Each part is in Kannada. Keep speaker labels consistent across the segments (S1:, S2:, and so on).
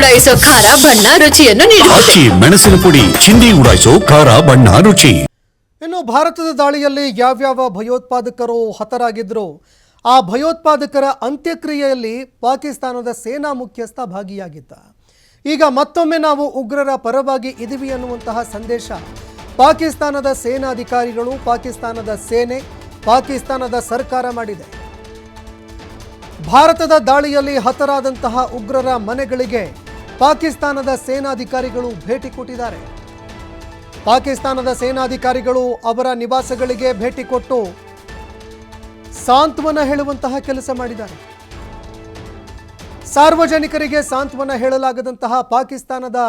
S1: ಉಡಾಯಿಸೋ ಖಾರ ಬಣ್ಣ ರುಚಿಯನ್ನು ನೀಡುತ್ತದೆ
S2: ಮೆಣಸಿನ ಪುಡಿ ಚಿಂದಿ ಉಡಾಯಿಸೋ ಖಾರ ಬಣ್ಣ ರುಚಿ.
S3: ಇನ್ನು ಭಾರತದ ದಾಳಿಯಲ್ಲಿ ಯಾವ್ಯಾವ ಭಯೋತ್ಪಾದಕರು ಹತರಾಗಿದ್ರು? ಆ ಭಯೋತ್ಪಾದಕರ ಅಂತ್ಯಕ್ರಿಯೆಯಲ್ಲಿ ಪಾಕಿಸ್ತಾನದ ಸೇನಾ ಮುಖ್ಯಸ್ಥ ಭಾಗಿಯಾಗಿದ್ದ. ಈಗ ಮತ್ತೊಮ್ಮೆ ನಾವು ಉಗ್ರರ ಪರವಾಗಿ ಇದೀವಿ ಅನ್ನುವಂತಹ ಸಂದೇಶ. ಪಾಕಿಸ್ತಾನದ ಸೇನಾಧಿಕಾರಿಗಳು ಪಾಕಿಸ್ತಾನದ ಸೇನೆ ಪಾಕಿಸ್ತಾನದ ಸರ್ಕಾರ ಮಾಡಿದೆ. ಭಾರತದ ದಾಳಿಯಲ್ಲಿ ಹತರಾದಂತಹ ಉಗ್ರರ ಮನೆಗಳಿಗೆ ಪಾಕಿಸ್ತಾನದ ಸೇನಾಧಿಕಾರಿಗಳು ಭೇಟಿ ಕೊಟ್ಟಿದ್ದಾರೆ. ಪಾಕಿಸ್ತಾನದ ಸೇನಾಧಿಕಾರಿಗಳು ಅವರ ನಿವಾಸಗಳಿಗೆ ಭೇಟಿ ಕೊಟ್ಟು ಸಾಂತ್ವನ ಹೇಳುವಂತಹ ಕೆಲಸ ಮಾಡಿದ್ದಾರೆ. ಸಾರ್ವಜನಿಕರಿಗೆ ಸಾಂತ್ವನ ಹೇಳಲಾಗದಂತಹ ಪಾಕಿಸ್ತಾನದ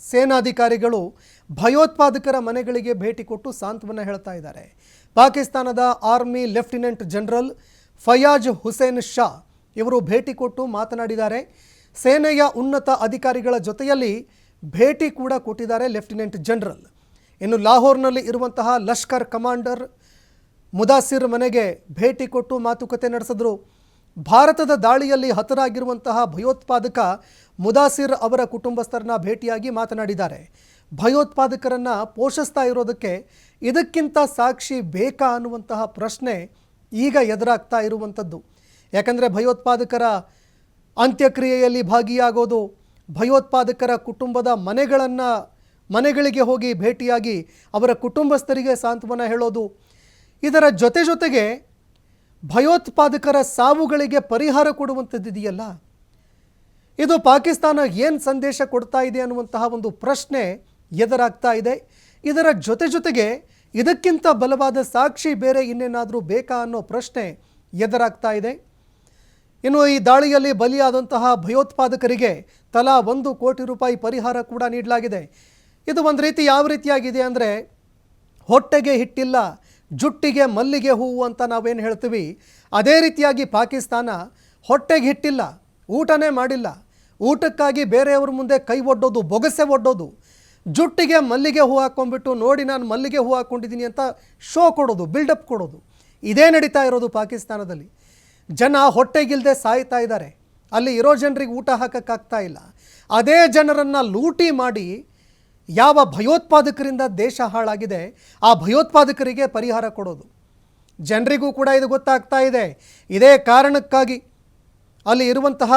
S3: ಸೇನಾಧಿಕಾರಿಗಳು ಭಯೋತ್ಪಾದಕರ ಮನೆಗಳಿಗೆ ಭೇಟಿ ಕೊಟ್ಟು ಸಾಂತ್ವನ ಹೇಳ್ತಾ ಇದ್ದಾರೆ. ಪಾಕಿಸ್ತಾನದ army lieutenant general Fayaz Hussain Shah ಇವರು ಭೇಟಿ ಕೊಟ್ಟು ಮಾತನಾಡಿದ್ದಾರೆ. ಸೇನೆಯ ಉನ್ನತ ಅಧಿಕಾರಿಗಳ ಜೊತೆಯಲ್ಲಿ ಭೇಟಿ ಕೂಡ ಕೊಟ್ಟಿದ್ದಾರೆ ಲೆಫ್ಟಿನೆಂಟ್ ಜನರಲ್. ಇನ್ನು ಲಾಹೋರ್ನಲ್ಲಿ ಇರುವಂತಹ ಲಷ್ಕರ್ ಕಮಾಂಡರ್ ಮುದಾಸಿರ್ ಮನೆಗೆ ಭೇಟಿ ಕೊಟ್ಟು ಮಾತುಕತೆ ನಡೆಸಿದ್ರು. ಭಾರತದ ದಾಳಿಯಲ್ಲಿ ಹತರಾಗಿರುವಂತಹ ಭಯೋತ್ಪಾದಕ ಮುದಾಸಿರ್ ಅವರ ಕುಟುಂಬಸ್ಥರನ್ನ ಭೇಟಿಯಾಗಿ ಮಾತನಾಡಿದ್ದಾರೆ. ಭಯೋತ್ಪಾದಕರನ್ನು ಪೋಷಿಸ್ತಾ ಇರೋದಕ್ಕೆ ಇದಕ್ಕಿಂತ ಸಾಕ್ಷಿ ಬೇಕಾ ಅನ್ನುವಂತಹ ಪ್ರಶ್ನೆ ಈಗ ಎದುರಾಗ್ತಾ ಇರುವಂಥದ್ದು. ಯಾಕಂದರೆ ಭಯೋತ್ಪಾದಕರ ಅಂತ್ಯಕ್ರಿಯೆಯಲ್ಲಿ ಭಾಗಿಯಾಗೋದು ಭಯೋತ್ಪಾದಕರ ಕುಟುಂಬದ ಮನೆಗಳನ್ನು, ಮನೆಗಳಿಗೆ ಹೋಗಿ ಭೇಟಿಯಾಗಿ ಅವರ ಕುಟುಂಬಸ್ಥರಿಗೆ ಸಾಂತ್ವನ ಹೇಳೋದು. ಇದರ ಜೊತೆ ಜೊತೆಗೆ ಭಯೋತ್ಪಾದಕರ ಸಾವುಗಳಿಗೆ ಪರಿಹಾರ ಕೊಡುವಂಥದ್ದಿದೆಯಲ್ಲ? ಇದು ಪಾಕಿಸ್ತಾನ ಏನು ಸಂದೇಶ ಕೊಡ್ತಾ ಇದೆ ಅನ್ನುವಂತಹ ಒಂದು ಪ್ರಶ್ನೆ ಎದುರಾಗ್ತಾ ಇದೆ. ಇದರ ಜೊತೆ ಜೊತೆಗೆ ಇದಕ್ಕಿಂತ ಬಲವಾದ ಸಾಕ್ಷಿ ಬೇರೆ ಇನ್ನೇನಾದರೂ ಬೇಕಾ ಅನ್ನೋ ಪ್ರಶ್ನೆ ಎದುರಾಗ್ತಾ ಇದೆ. ಇನ್ನು ಈ ದಾಳಿಯಲ್ಲಿ ಬಲಿಯಾದಂತಹ ಭಯೋತ್ಪಾದಕರಿಗೆ ತಲಾ ಒಂದು ಕೋಟಿ ರೂಪಾಯಿ ಪರಿಹಾರ ಕೂಡ ನೀಡಲಾಗಿದೆ. ಇದು ಒಂದು ರೀತಿ ಯಾವ ರೀತಿಯಾಗಿದೆ ಅಂದರೆ ಹೊಟ್ಟೆಗೆ ಹಿಟ್ಟಿಲ್ಲ, ಜುಟ್ಟಿಗೆ ಮಲ್ಲಿಗೆ ಹೂವು ಅಂತ ನಾವೇನು ಹೇಳ್ತೀವಿ. ಅದೇ ರೀತಿಯಾಗಿ ಪಾಕಿಸ್ತಾನ ಹೊಟ್ಟೆಗೆ ಹಿಟ್ಟಿಲ್ಲ, ಊಟನೇ ಮಾಡಿಲ್ಲ. ಊಟಕ್ಕಾಗಿ ಬೇರೆಯವ್ರ ಮುಂದೆ ಕೈ ಒಡ್ಡೋದು, ಬೊಗಸೆ ಒಡ್ಡೋದು. ಜುಟ್ಟಿಗೆ ಮಲ್ಲಿಗೆ ಹೂ ಹಾಕ್ಕೊಂಡ್ಬಿಟ್ಟು ನೋಡಿ ನಾನು ಮಲ್ಲಿಗೆ ಹೂ ಹಾಕ್ಕೊಂಡಿದ್ದೀನಿ ಅಂತ ಶೋ ಕೊಡೋದು ಬಿಲ್ಡಪ್ ಕೊಡೋದು. ಇದೇ ನಡೀತಾ ಇರೋದು ಪಾಕಿಸ್ತಾನದಲ್ಲಿ. ಜನ ಹೊಟ್ಟೆಗಿಲ್ಲದೆ ಸಾಯ್ತಾ ಇದ್ದಾರೆ. ಅಲ್ಲಿ ಇರೋ ಜನರಿಗೆ ಊಟ ಹಾಕೋಕ್ಕಾಗ್ತಾ ಇಲ್ಲ. ಅದೇ ಜನರನ್ನು ಲೂಟಿ ಮಾಡಿ ಯಾವ ಭಯೋತ್ಪಾದಕರಿಂದ ದೇಶ ಹಾಳಾಗಿದೆ, ಆ ಭಯೋತ್ಪಾದಕರಿಗೆ ಪರಿಹಾರ ಕೊಡೋದು. ಜನರಿಗೂ ಕೂಡ ಇದು ಗೊತ್ತಾಗ್ತಾ ಇದೆ. ಇದೇ ಕಾರಣಕ್ಕಾಗಿ ಅಲ್ಲಿ ಇರುವಂತಹ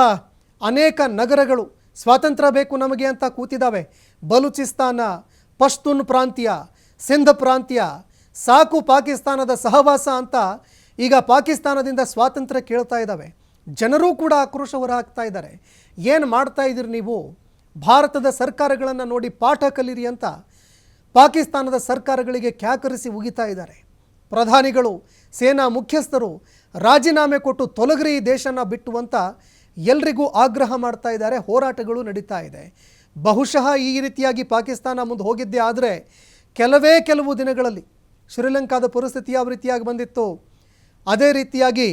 S3: ಅನೇಕ ನಗರಗಳು ಸ್ವಾತಂತ್ರ್ಯ ಬೇಕು ನಮಗೆ ಅಂತ ಕೂತಿದ್ದಾವೆ. ಬಲೂಚಿಸ್ತಾನ, ಪಶ್ತೂನ್ ಪ್ರಾಂತ್ಯ, ಸಿಂಧ್ ಪ್ರಾಂತ್ಯ, ಸಾಕು ಪಾಕಿಸ್ತಾನದ ಸಹವಾಸ ಅಂತ ಈಗ ಪಾಕಿಸ್ತಾನದಿಂದ ಸ್ವಾತಂತ್ರ್ಯ ಕೇಳ್ತಾ ಇದ್ದಾವೆ. ಜನರೂ ಕೂಡ ಆಕ್ರೋಶ ಹೊರಹಾಕ್ತಾ ಇದ್ದಾರೆ. ಏನು ಮಾಡ್ತಾ ಇದ್ದೀರಿ ನೀವು? ಭಾರತದ ಸರ್ಕಾರಗಳನ್ನು ನೋಡಿ ಪಾಠ ಕಲೀರಿ ಅಂತ ಪಾಕಿಸ್ತಾನದ ಸರ್ಕಾರಗಳಿಗೆ ಕ್ಯಾಕರಿಸಿ ಉಗಿತಾ ಇದ್ದಾರೆ. ಪ್ರಧಾನಿಗಳು, ಸೇನಾ ಮುಖ್ಯಸ್ಥರು ರಾಜೀನಾಮೆ ಕೊಟ್ಟು ತೊಲಗ್ರಿ ಈ ದೇಶನ ಬಿಟ್ಟು ಅಂತ ಎಲ್ರಿಗೂ ಆಗ್ರಹ ಮಾಡ್ತಾ ಇದ್ದಾರೆ. ಹೋರಾಟಗಳು ನಡೀತಾ ಇದೆ. ಬಹುಶಃ ಈ ರೀತಿಯಾಗಿ ಪಾಕಿಸ್ತಾನ ಮುಂದೆ ಹೋಗಿದ್ದೇ ಆದರೆ ಕೆಲವೇ ಕೆಲವು ದಿನಗಳಲ್ಲಿ ಶ್ರೀಲಂಕಾದ ಪರಿಸ್ಥಿತಿ ಯಾವ ರೀತಿಯಾಗಿ ಬಂದಿತ್ತು? ಅದೇ ರೀತಿಯಾಗಿ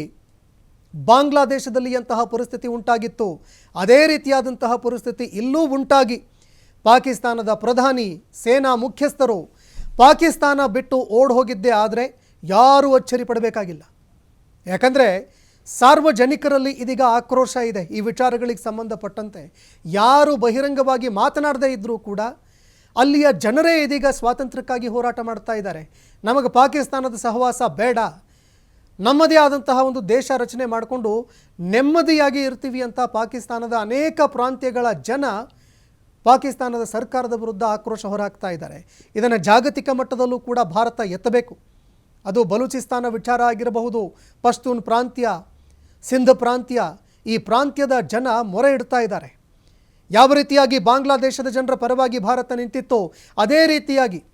S3: ಬಾಂಗ್ಲಾದೇಶದಲ್ಲಿ ಅಂತಹ ಪರಿಸ್ಥಿತಿ ಉಂಟಾಗಿತ್ತು. ಅದೇ ರೀತಿಯಾದಂತಹ ಪರಿಸ್ಥಿತಿ ಇಲ್ಲೂ ಉಂಟಾಗಿ. ಪಾಕಿಸ್ತಾನದ ಪ್ರಧಾನಿ, ಸೇನಾ ಮುಖ್ಯಸ್ಥರು ಪಾಕಿಸ್ತಾನ ಬಿಟ್ಟು ಓಡ್ ಹೋಗಿದ್ದೇ ಆದರೆ ಯಾರೂ ಅಚ್ಚರಿ ಪಡಬೇಕಾಗಿಲ್ಲ. ಯಾಕಂದರೆ ಸಾರ್ವಜನಿಕರಲ್ಲಿ ಇದೀಗ ಆಕ್ರೋಶ ಇದೆ. ಈ ವಿಚಾರಗಳಿಗೆ ಸಂಬಂಧಪಟ್ಟಂತೆ ಯಾರು ಬಹಿರಂಗವಾಗಿ ಮಾತನಾಡದೇ ಇದ್ದರೂ ಕೂಡ ಅಲ್ಲಿಯ ಜನರೇ ಇದೀಗ ಸ್ವಾತಂತ್ರ್ಯಕ್ಕಾಗಿ ಹೋರಾಟ ಮಾಡ್ತಾ ಇದ್ದಾರೆ. ನಮಗೆ ಪಾಕಿಸ್ತಾನದ ಸಹವಾಸ ಬೇಡ. ನಮ್ಮದೇ ಆದಂತಹ ಒಂದು ದೇಶ ರಚನೆ ಮಾಡಿಕೊಂಡು ನೆಮ್ಮದಿಯಾಗಿ ಇರ್ತೀವಿ ಅಂತ ಪಾಕಿಸ್ತಾನದ ಅನೇಕ ಪ್ರಾಂತ್ಯಗಳ ಜನ ಪಾಕಿಸ್ತಾನದ ಸರ್ಕಾರದ ವಿರುದ್ಧ ಆಕ್ರೋಶ ಹೊರಹಾಕ್ತಾ ಇದ್ದಾರೆ. ಇದನ್ನು ಜಾಗತಿಕ ಮಟ್ಟದಲ್ಲೂ ಕೂಡ ಭಾರತ ಎತ್ತಬೇಕು. ಅದು ಬಲೂಚಿಸ್ತಾನ ವಿಚಾರ ಆಗಿರಬಹುದು, ಪಶ್ತೂನ್ ಪ್ರಾಂತ್ಯ, ಸಿಂಧ್ ಪ್ರಾಂತ್ಯ, ಈ ಪ್ರಾಂತ್ಯದ ಜನ ಮೊರೆ ಇಡ್ತಾ ಇದ್ದಾರೆ. ಯಾವ ರೀತಿಯಾಗಿ ಬಾಂಗ್ಲಾದೇಶದ ಜನರ ಪರವಾಗಿ ಭಾರತ ನಿಂತಿತ್ತು, ಅದೇ ರೀತಿಯಾಗಿ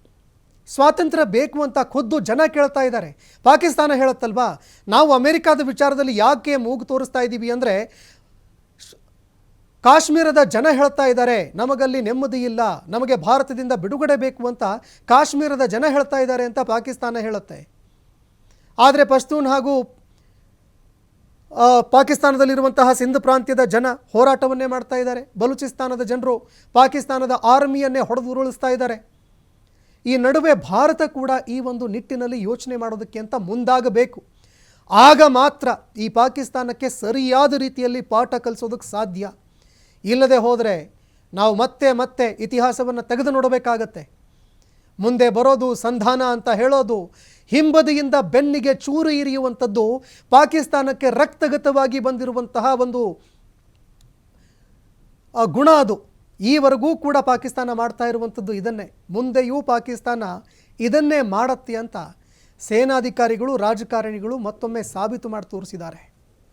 S3: ಸ್ವಾತಂತ್ರ್ಯ ಬೇಕು ಅಂತ ಖುದ್ದು ಜನ ಕೇಳ್ತಾ ಇದ್ದಾರೆ. ಪಾಕಿಸ್ತಾನ ಹೇಳುತ್ತಲ್ವಾ, ನಾವು ಅಮೆರಿಕಾದ ವಿಚಾರದಲ್ಲಿ ಯಾಕೆ ಮೂಗು ತೋರಿಸ್ತಾ ಇದ್ದೀವಿ ಅಂದರೆ, ಕಾಶ್ಮೀರದ ಜನ ಹೇಳ್ತಾ ಇದ್ದಾರೆ, ನಮಗಲ್ಲಿ ನೆಮ್ಮದಿ ಇಲ್ಲ, ನಮಗೆ ಭಾರತದಿಂದ ಬಿಡುಗಡೆ ಬೇಕು ಅಂತ ಕಾಶ್ಮೀರದ ಜನ ಹೇಳ್ತಾ ಇದ್ದಾರೆ ಅಂತ ಪಾಕಿಸ್ತಾನ ಹೇಳುತ್ತೆ. ಆದರೆ ಪಶ್ತೂನ್ ಹಾಗೂ ಪಾಕಿಸ್ತಾನದಲ್ಲಿರುವಂತಹ ಸಿಂಧ್ ಪ್ರಾಂತ್ಯದ ಜನ ಹೋರಾಟವನ್ನೇ ಮಾಡ್ತಾ ಇದ್ದಾರೆ. ಬಲೂಚಿಸ್ತಾನದ ಜನರು ಪಾಕಿಸ್ತಾನದ ಆರ್ಮಿಯನ್ನೇ ಹೊಡೆದು ಉರುಳಿಸ್ತಾ ಇದ್ದಾರೆ. ಈ ನಡುವೆ ಭಾರತ ಕೂಡ ಈ ಒಂದು ನಿಟ್ಟಿನಲ್ಲಿ ಯೋಚನೆ ಮಾಡೋದಕ್ಕೆ ಅಂತ ಮುಂದಾಗಬೇಕು. ಆಗ ಮಾತ್ರ ಈ ಪಾಕಿಸ್ತಾನಕ್ಕೆ ಸರಿಯಾದ ರೀತಿಯಲ್ಲಿ ಪಾಠ ಕಲಿಸೋದಕ್ಕೆ ಸಾಧ್ಯ. ಇಲ್ಲದೆ ಹೋದರೆ ನಾವು ಮತ್ತೆ ಮತ್ತೆ ಇತಿಹಾಸವನ್ನು ತೆಗೆದು ನೋಡಬೇಕಾಗತ್ತೆ. ಮುಂದೆ ಬರೋದು ಸಂಧಾನ ಅಂತ ಹೇಳೋದು, ಹಿಂಬದಿಯಿಂದ ಬೆನ್ನಿಗೆ ಚೂರು ಇರಿಯುವಂಥದ್ದು ಪಾಕಿಸ್ತಾನಕ್ಕೆ ರಕ್ತಗತವಾಗಿ ಬಂದಿರುವಂತಹ ಒಂದು ಗುಣ ಅದು. ಈವರೆಗೂ ಕೂಡ ಪಾಕಿಸ್ತಾನ ಮಾಡ್ತಾ ಇರುವಂಥದ್ದು ಇದನ್ನೇ. ಮುಂದೆಯೂ ಪಾಕಿಸ್ತಾನ ಇದನ್ನೇ ಮಾಡತ್ತೆ ಅಂತ ಸೇನಾಧಿಕಾರಿಗಳು, ರಾಜಕಾರಣಿಗಳು ಮತ್ತೊಮ್ಮೆ ಸಾಬೀತು ಮಾಡಿ ತೋರಿಸಿದ್ದಾರೆ.